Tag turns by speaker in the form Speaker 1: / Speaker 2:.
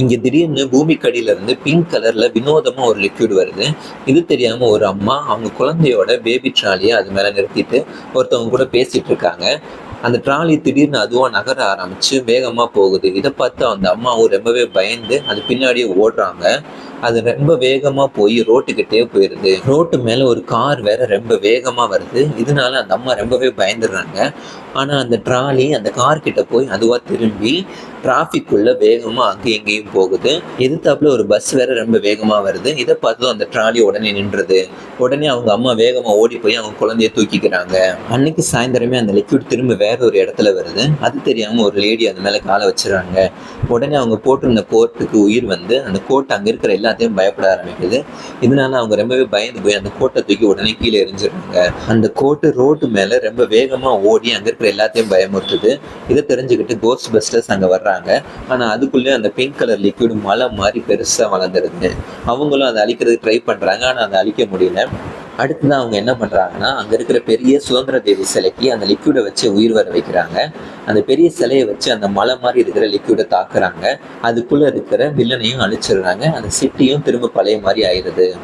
Speaker 1: இங்க திடீர்னு பூமிக்கடியில இருந்து பிங்க் கலர்ல வினோதமா ஒரு லிக்விட் வருது. இது தெரியாம ஒரு அம்மா அவங்க குழந்தையோட பேபி ட்ராலியை அது மேல நிறுத்திட்டு ஒருத்தவங்க கூட பேசிட்டு இருக்காங்க. அந்த ட்ராலி திடீர்னு அதுவா நகர ஆரம்பிச்சு வேகமா போகுது. இதை பார்த்து அந்த அம்மாவும் ரொம்பவே பயந்து அது பின்னாடியே ஓடுறாங்க. அது ரொம்ப வேகமாக போய் ரோட்டுக்கிட்டே போயிடுது ரோட்டு மேலே ஒரு கார் வேற ரொம்ப வேகமாக வருது. இதனால அந்த அம்மா ரொம்பவே பயந்துடுறாங்க. ஆனால் அந்த ட்ராலி அந்த கார்கிட்ட போய் அதுவாக திரும்பி டிராஃபிக்குள்ளே வேகமாக அங்கேயும் இங்கேயும் போகுது. எதிர்த்தாப்புல ஒரு பஸ் வேற ரொம்ப வேகமாக வருது. இதை பார்த்ததும் அந்த ட்ராலி உடனே நின்றுது. உடனே அவங்க அம்மா வேகமாக ஓடி போய் அவங்க குழந்தைய தூக்கிக்கிறாங்க. அன்னைக்கு சாயந்தரமே அந்த லிக்விட் திரும்ப வேற ஒரு இடத்துல வருது. அது தெரியாமல் ஒரு லேடி அது மேலே காலை வச்சுறாங்க. உடனே அவங்க போட்டிருந்த கோட்டுக்கு உயிர் வந்து அந்த கோட் அங்கே இருக்கிற எல்லாத்தையும் பயப்பட ஆரம்பிக்குது. இதனால அவங்க ரொம்பவே பயந்து போய் அந்த கோட்டை தூக்கி உடனே கீழே எரிஞ்சிடுறாங்க அந்த கோட்டு ரோட்டு மேல ரொம்ப வேகமா ஓடி அங்க இருக்கிற எல்லாத்தையும் பயமுறுத்துது. இதை தெரிஞ்சுக்கிட்டு கோஸ்ட் பஸ்டர்ஸ் அங்க வர்றாங்க. ஆனா அதுக்குள்ளே அந்த பிங்க் கலர் லிக்விட் மலை மாதிரி பெருசா வளர்ந்துருது. அவங்களும் அதை அழிக்கிறதுக்கு ட்ரை பண்றாங்க. ஆனா அதை அழிக்க முடியல. அடுத்ததான் அவங்க என்ன பண்றாங்கன்னா அங்க இருக்கிற பெரிய சுதந்திர தேவி சிலைக்கு அந்த லிக்விடை வச்சு உயிர் வர வைக்கிறாங்க. அந்த பெரிய சிலையை வச்சு அந்த மலை மாதிரி இருக்கிற லிக்விடை தாக்குறாங்க. அதுக்குள்ள இருக்கிற வில்லனையும் அழிச்சிடுறாங்க. அந்த சிட்டியும் திரும்ப பழைய மாதிரி ஆயிடுது.